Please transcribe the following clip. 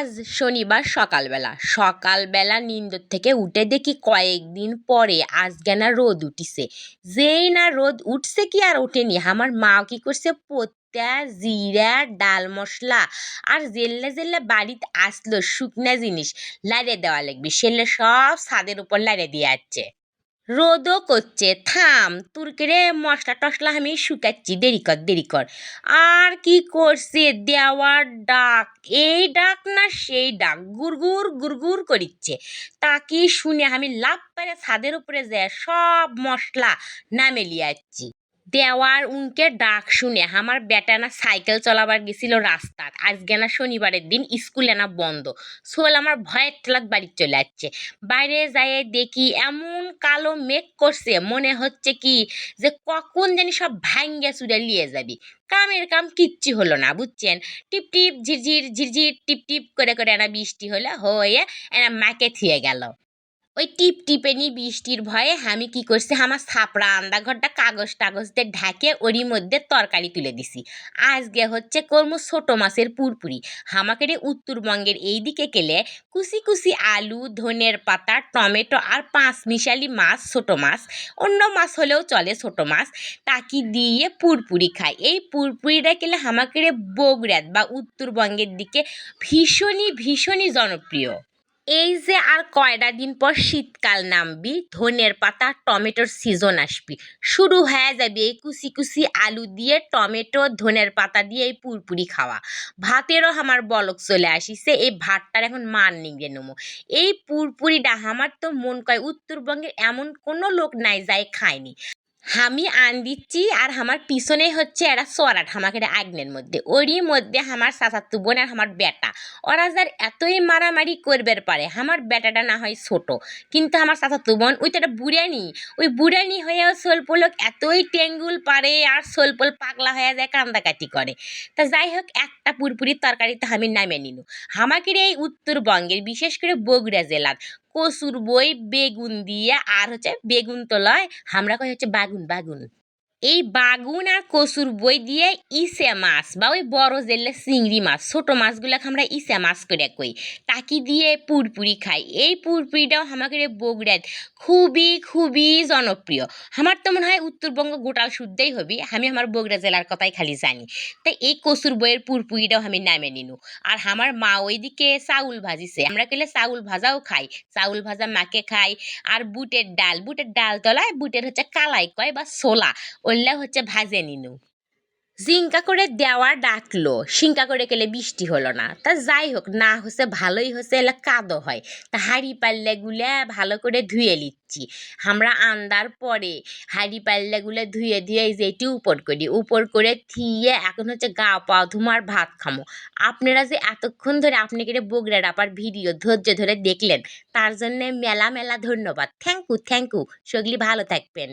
আজ শনিবার সকালবেলা। সকালবেলা নিন্দর থেকে উঠে দেখি কয়েকদিন পরে আজকে না রোদ উঠিছে। যেই না রোদ উঠছে কি আর ওঠেনি? আমার মা কি করছে? পত্তা, জিরা, ডাল মশলা আর জেল্লে জেল্লে বাড়িতে আসলো শুকনা জিনিস। লাড়ে দেওয়া লাগবে। সেলে সব ছাদের উপর লাড়ে দিয়ে যাচ্ছে রোদও করছে। থাম তুরকেরে মশলা টসলা আমি শুকাচ্ছি। দেরি কর দেরি কর। আর কি করছে? দেওয়ার ডাক। এই ডাক না, সেই ডাক। গুড়গুড় গুড়গুড় করিচ্ছে। তাকে শুনে আমি লাভ পারে ছাদের উপরে যায় সব মশলা নামে লিয়াচ্ছি। দেওয়ার উনকে ডাক শুনে আমার বেটা না সাইকেল চলাবার গেছিল রাস্তাত আজকে না শনিবারের দিন স্কুলে না বন্ধ। সোল আমার ভয়ের ঠেলাত বাড়ি চলে যাচ্ছে বাইরে যাই দেখি এমন কালো মেঘ করছে, মনে হচ্ছে কি যে কখন জানি সব ভাঙ্গে চুড়ে নিয়ে যাবি। কামের কাম কিচ্ছু হলো না, বুঝছেন? টিপ টিপ, ঝিরঝির ঝিরঝির, টিপ টিপ করে করে এনা বৃষ্টি হলো হয়ে এনা মাকে থিয়ে গেল। ওই টিপ টিপেনি বৃষ্টির ভয়ে আমি কি করছি, আমার ছাপড়া আন্দা ঘরটা কাগজ টাগজ দিয়ে ঢাকে ওরই মধ্যে তরকারি তুলে দিছি। আজকে হচ্ছে কর্ম ছোট মাছের পুরপুরি। আমাকে রে উত্তরবঙ্গের এই দিকে গেলে কুচি কুচি আলু, ধনের পাতা, টমেটো আর পাঁচ মিশালি মাছ, ছোট মাছ, অন্য মাছ হলেও চলে ছোট মাছ, তাকি দিয়ে পুরপুরি খায় এই পুরপুরিটা গেলে আমাকে রে বগুড়াত বা উত্তরবঙ্গের দিকে ভীষণই ভীষণই জনপ্রিয়। এই যে আর কয়টা দিন পর শীতকাল নামবি, ধনের পাতা, টমেটোর সিজন আসবি। শুরু হয়ে যাবে এই কুচি কুচি আলু দিয়ে, টমেটো, ধনের পাতা দিয়ে এই পুরপুরি খাওয়া। ভাতেরও আমার বলক চলে আসিছে, এই ভাতটার এখন মান নিগে নেব। এই পুরপুরিটা আমার তো মন কয়, উত্তরবঙ্গের এমন কোনো লোক নাই যাই খায়নি। আমি আন দিচ্ছি আর আমার পিছনে হচ্ছে একটা চড়াট আমাকে আগ্নের মধ্যে। ওরই মধ্যে আমার চাচাতো বোন আর আমার বেটা। ওরা যার এতই মারামারি করবার পারে আমার বেটাটা না হয় ছোট। কিন্তু আমার চাচাতো বোন, ওই তো একটা বুড়ানি। ওই বুড়ানি হয়েও সোলপোলক এতই টেঙ্গুল পারে আর সোলপোল পাগলা হয়ে যায় কান্দাকাটি করে। তা যাই হোক, একটা পুরপুরির তরকারিতে আমি নামে নিনু আমাকে এই উত্তরবঙ্গের, বিশেষ করে বগুড়া জেলার কচুর বই বেগুন দিয়ে আর হচ্ছে বেগুন তো লয় আমরা কই হচ্ছে বাগুন বাগুন। এই বাগুন আর কচুর বই দিয়ে ইসে মাছ বা ওই বড় জেলে চিংড়ি মাছ, ছোট মাছগুলোকে আমরা ইসে মাছ করে কই। তাকি দিয়ে পুরপুরি খাই। এই পুরপুরিটাও আমাকে বগুড়ায় খুবই খুবই জনপ্রিয়। আমার তো মনে হয় উত্তরবঙ্গ গোটাল শুদ্ধই হবি। আমি আমার বগুড়া জেলার কথাই খালি জানি। তাই এই কচুর বইয়ের পুরপুরিটাও আমি নামে নিনু। আর আমার মা ওইদিকে চাউল ভাজিছে। আমরা কেলে চাউল ভাজাও খাই। চাউল ভাজা মাকে খাই। আর বুটের ডাল বুটের ডাল তলায় বুটের হচ্ছে কালাই কয় বা ছোলা। ওল্লা হচ্ছে ভাজে নিনু। জিঙ্কা করে দেওয়া ডাকলো সিঙ্কা করে গেলে বৃষ্টি হলো না। তা যাই হোক, না হচ্ছে ভালোই হচ্ছে এলা কাদো হয়। তা হাড়ি পাল্লাগুলা ভালো করে ধুয়ে নিচ্ছি আমরা আন্দার পরে হাড়ি পাল্লাগুলো ধুয়ে ধুয়ে এই যে এটি উপর করি। উপর করে থিয়ে এখন হচ্ছে গা পা ধুমার ভাত খামো। আপনারা যে এতক্ষণ ধরে আপনি করে বগড়া ডাপার ভিডিও ধৈর্য ধরে দেখলেন, তার জন্যে মেলা মেলা ধন্যবাদ। থ্যাংক ইউ থ্যাংক ইউ সগলি ভালো থাকবেন।